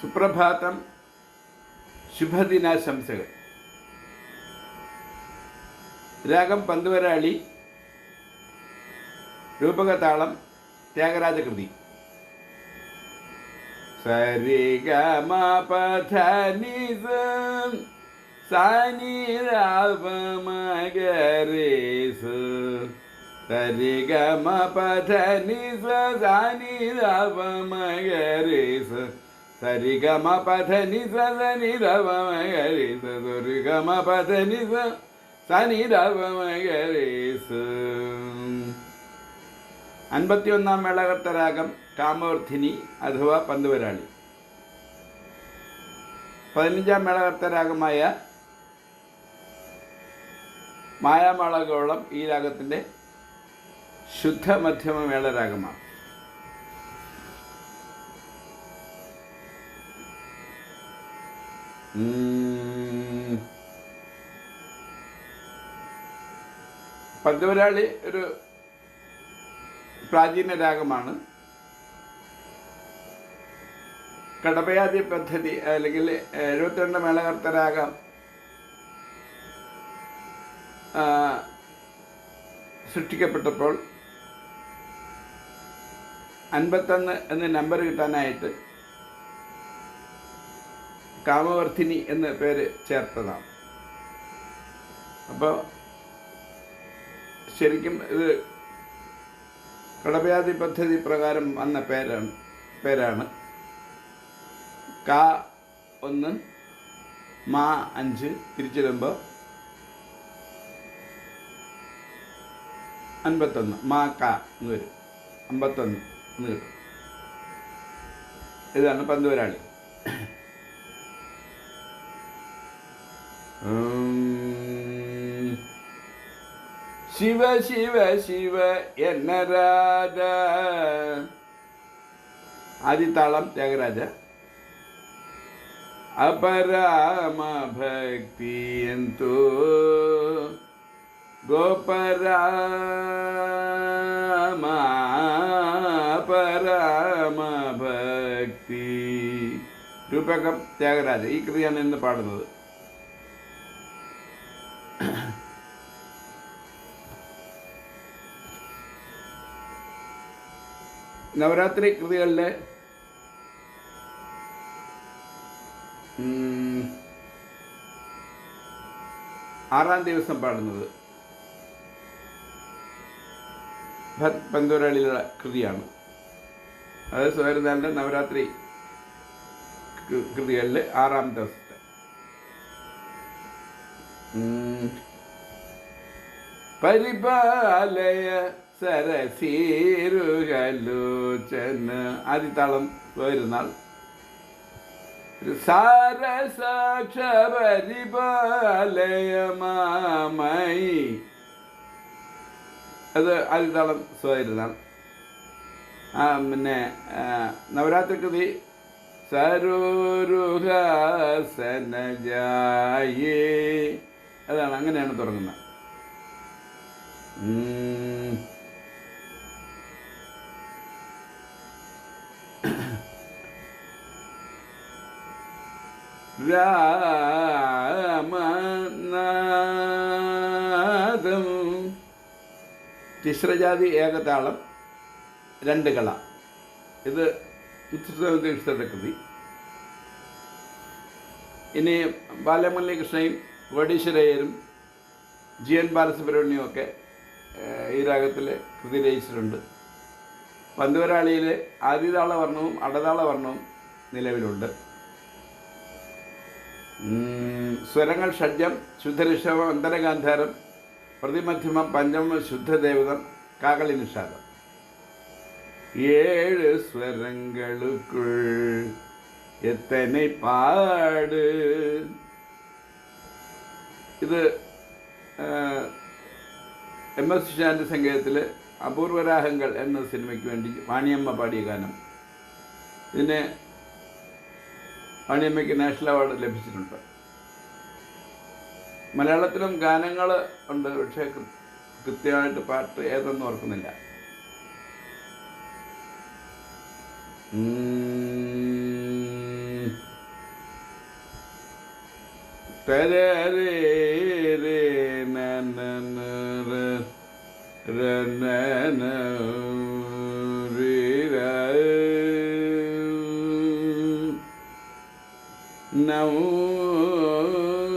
സുപ്രഭാതം ശുഭദിനാശംസകൾ. രാഗം പന്തുവരാളി രൂപകതാളം ത്യാഗരാജകൃതി. സരി ഗ സാനി രാവ മഗരേ സരി ഗ സാനി രാവ പഥ നിസ സനി രവ മഗരേ അൻപത്തിയൊന്നാം മേളകർത്തരാഗം കാമവർദ്ധിനി അഥവാ പന്തുവരാളി. പതിനഞ്ചാം മേളകർത്തരാഗമായ മായാമാളകോളം ഈ രാഗത്തിന്റെ ശുദ്ധ മധ്യമ മേളരാഗമാണ് ഉം. പന്തുവരാളി ഒരു പ്രാചീന രാഗമാണ് കടപയാതി പദ്ധതി അല്ലെങ്കിൽ എഴുപത്തിരണ്ട് മേളകർത്ത രാഗം സൃഷ്ടിക്കപ്പെട്ടപ്പോൾ അൻപത്തൊന്ന് എന്ന് നമ്പർ കിട്ടാനായിട്ട് കാമവർദ്ധിനി എന്ന പേര് ചേർത്തതാണ്. അപ്പോൾ ശരിക്കും ഇത് കടവ്യാധി പദ്ധതി പ്രകാരം വന്ന പേരാണ് പേരാണ്. കാ ഒന്ന് മാ അഞ്ച് തിരിച്ചിടുമ്പോൾ അൻപത്തൊന്ന് മാ ക എന്ന് വരും. അമ്പത്തൊന്ന് എന്ന് കിട്ടും. ഇതാണ് പന്തുവരാളി. ഉം. ശിവ ശിവ ശിവ എന്ന രാജ ആദിത്താളം ത്യാഗരാജ അപരാമ ഭക്തി എന്തോ ഗോപരാമ പരാമ ഭക്തി രൂപകം ത്യാഗരാജ ഈ കൃതിയാണ് ഇന്ന് പാടുന്നത് നവരാത്രി കൃതികളിലെ ആറാം ദിവസം പാടുന്നത് ഭത് കൃതിയാണ് അത് സ്വയരനാളിന്റെ നവരാത്രി കൃതികളിൽ ആറാം ദിവസത്തെ. പരിപാലയ സരസീരുകലോചന. ആദിത്താളം വരുന്നാൾ. സാരസാക്ഷ പരിപാലയ മാമയി അത് ആദിത്താളം സ്വരുന്നാൾ. പിന്നെ നവരാത്രി കൃതി സരോരുഹാസനജായേ. അതാണ് അങ്ങനെയാണ് തുടങ്ങുന്നത്. രാമനാഥം തിശ്രജാതി ഏകതാളം രണ്ട് കള ഇത് ഉത്തരദീക്ഷയുടെ കൃതി. ഇനി ബാലമല്ലി കൃഷ്ണയും വടീശ്വരയ്യരും ജി എൻ ബാലസുബ്രഹ്മണ്യവും ഒക്കെ ഈ രാഗത്തിൽ കൃതി രചിച്ചിട്ടുണ്ട്. പന്തുവരാളിയിലെ ആദിതാള വർണവും അടതാള വർണവും നിലവിലുണ്ട്. സ്വരങ്ങൾ ഷഡ്ജം ശുദ്ധരിഷഭം അന്തരഗാന്ധാരം പ്രതിമധ്യമം പഞ്ചമം ശുദ്ധദേവതം കാകളി നിഷാദം ഏഴ് സ്വരങ്ങളുക്കുൾ എത്തനെ പാട്. ഇത് എം എസ് സുശാന്ത് സംഗീതത്തിൽ അപൂർവരാഹങ്ങൾ എന്ന സിനിമയ്ക്ക് വേണ്ടി വാണിയമ്മ പാടിയ ഗാനം. ഇതിന് മണിയമ്മയ്ക്ക് നാഷണൽ അവാർഡ് ലഭിച്ചിട്ടുണ്ട്. മലയാളത്തിലും ഗാനങ്ങൾ ഉണ്ട് പക്ഷേ കൃത്യമായിട്ട് പാട്ട് ഏതെന്ന് ഓർക്കുന്നില്ല. തരേ രേ നന नमो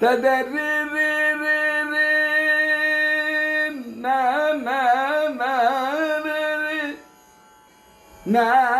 na na na na na.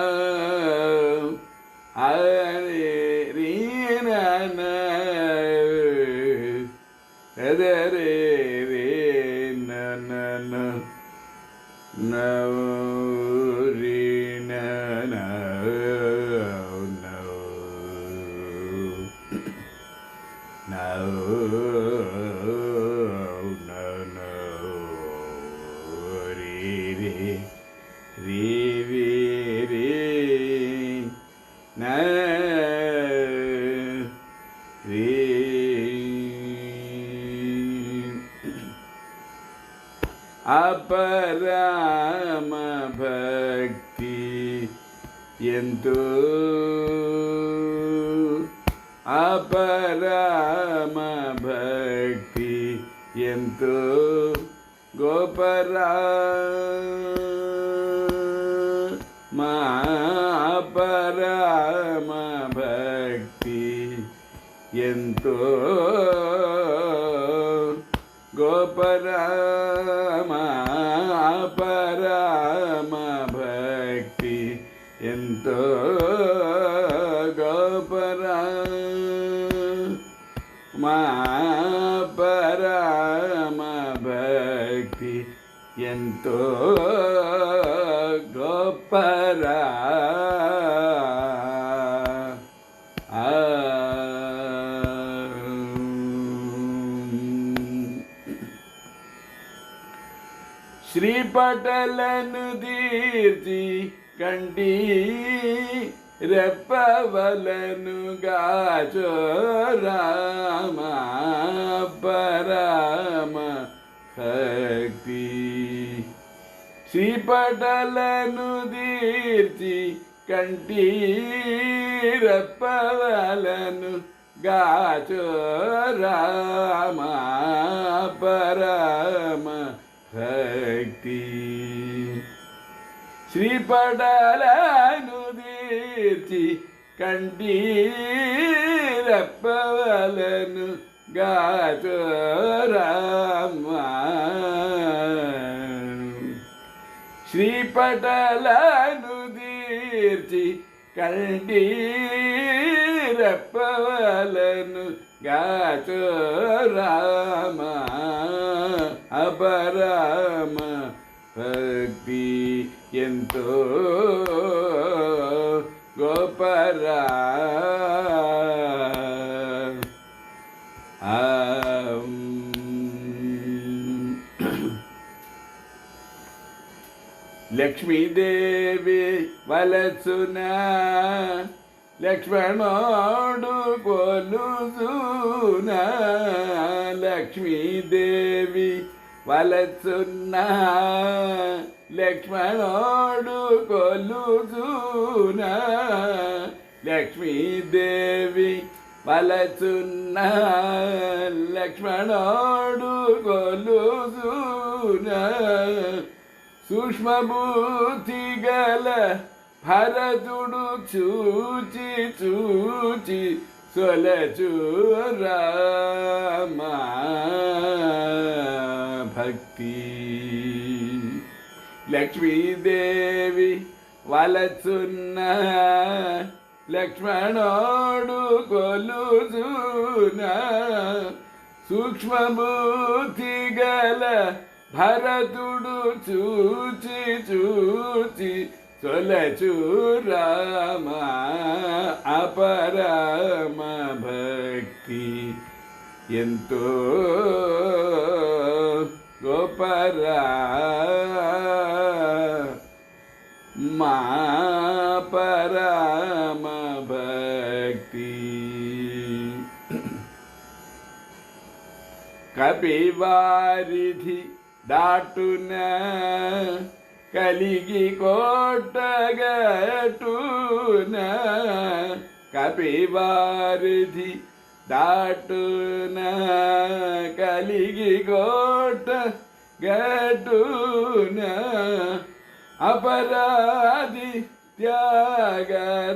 ಅಪರಾಮ ಭಕ್ತಿ ಎಂದು ಅಪರಾಮ ಭಕ್ತಿ ಎಂದು ಗೋಪರ ಮಾ ಅಪರಾಮ ಭಕ್ತಿ ಎಂತೋ ಪರಮ ಪರಮ ಭಕ್ತಿ ಎಂತೋ ಗೋಪರ ಮಾ ಪರಮ ಭಕ್ತಿ ಎಂತೋ ಗೋಪರ ಶ್ರೀಪಟಲನು ದೀರ್ತಿ ಕಂಠಿ రెప్పవలను గాచో రామ పరమ భక్తి. శ్రీపటలను దీర్చి కంటి రెప్పవలను గాచో రామ పరమ భక్తి. ശക്തി ശ്രീപടലനുദീർത്തി കണ്ടീരപ്പവലനു ഗാചോരാമ കണ്ടീ రెప్పవలను గాచు రామ అపరామ భక్తి ఎంతో గోపరా లక్ష్మీదేవి వలసునా లక్ష్మణుడు కొలుసున లక్ష్మీదేవి వలసున్న లక్ష్మణుడు కొలుసున లక్ష్మీదేవి వలసున్న లక్ష్మణుడు కొలుసున సూక్ష్మభూతి గల భరతుడు చూచి చూచి సొలచూరామా భక్తి లక్ష్మీదేవి వలచున్న లక్ష్మణోడు కొలుచున సూక్ష్మబుద్ధి గల భరతుడు చూచి చూచి సొలచూరామ అపరమ భక్తి ఎంతో గోపరా మా పరామ భక్తి కపివారిధి దాటున కలిగి కోటగటున కపివారిధి దాటున కలిగి కోట గటున అపరాధి త్యాగరాజు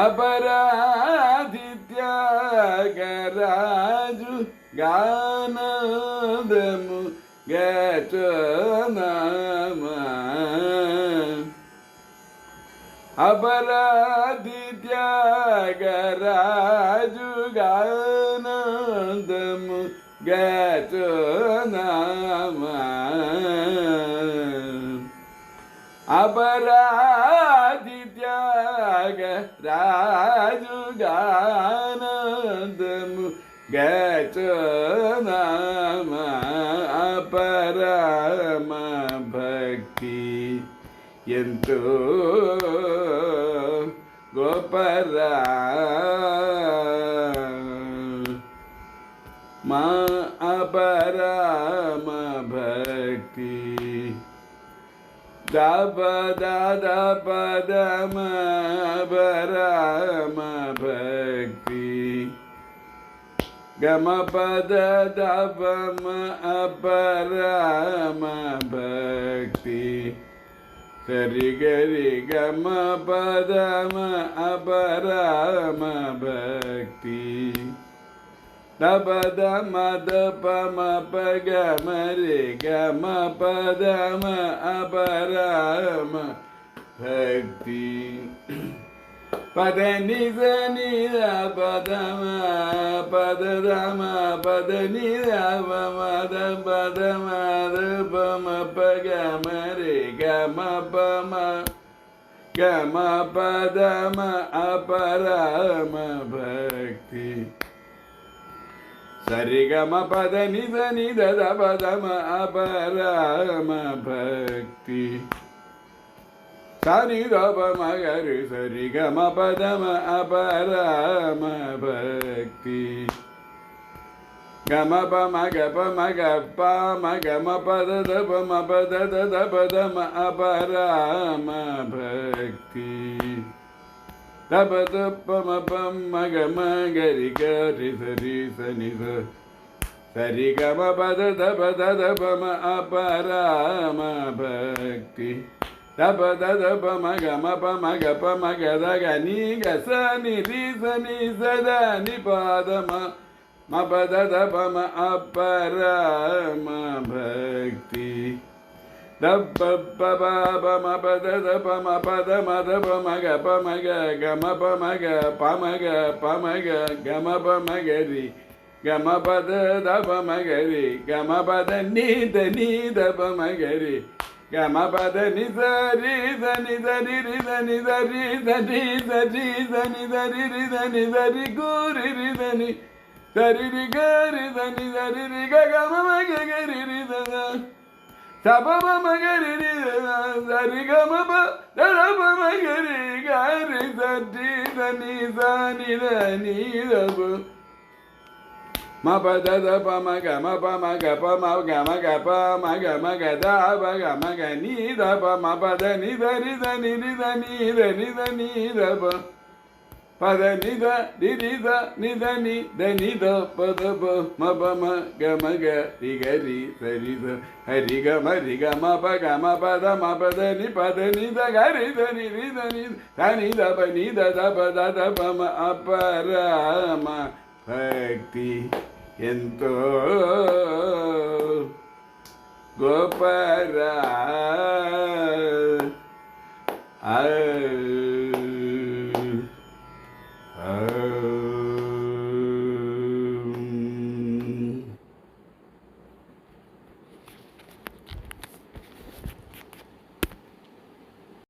అపరాధి త్యాగరాజు గానదము గచనమా అపరాధి త్యాగరాజు గానందము గచనమా అపరాధి త్యాగ రాజు గా గచనమ అపరమ భక్తి ఎంతో గోపరా మా అపరమ భక్తి దప దద పదమ పరమ భక్తి గమ పద దపమ అపరమ భక్తి సరి గరి గమ పదమ అపరమ భక్తి దపద మద పమ పగ మరి గమ పదమ అపరమ భక్తి పద నిజ నిర పదమ పద రమ పద నిర మద పద మద పమ పగ మరి గమ పమ గమ పదమ అపరమ భక్తి సరిగమ పద నిద నిద పదమ అపరమ భక్తి சரி தப மகரு சரி கம பதம அபரம பக்தி கம ப மக ப மக ப மக ம பத தப ம பத தத பதம அபரம பக்தி தப தப்ப ம ப மக மகரி கரி சரி சனி சரி கம பத தப தத பம அபரம பக்தி da da da ba ma ga ma ba ma ga pa ma ga da ga ni ga sa ni ri sa ni sa da ni pa da ma ma ba da da ba ma abba ra ma bhakti da ba ba ba ba ma ba da da ba ma ba da ma da ba ma ga pa ma ga ga ma pa ma ga pa ma ga pa ma ga ga ma pa ma ga ri ga ma ba da da ba ma ga ri ga ma ba da ni da ni da ba ma ga ri గమ పద నిదరి దని దరి రిదని దరి దని దరి దని దరి రిదని దరి గూరి రిదని దరి రిగరి దని దరి రిగ గమ గరి రిదన సబమ మగరి రిదన దరి గమ ప దరమ మగరి గరి దరి దని దని దని రబు ma pa da da pa ma ga ma pa ma ga pa ma ga ma ga pa ma ga ma ga da ba ga ma ga ni da pa ma pa da ni da ni da ni ni da ni da ni da ni da pa pa da ni da ni ni da ni da ni da ni da pa da pa ma pa ma ga ma ga ri ga ri sa ri da ha ri ga ma ri ga ma pa ga ma pa da ma pa da ni pa da ni da ga ri da ni ri da ni da ni da pa ni da da pa da da pa ma pa ra ma भक्ति ఎంతో గోపరా ఆ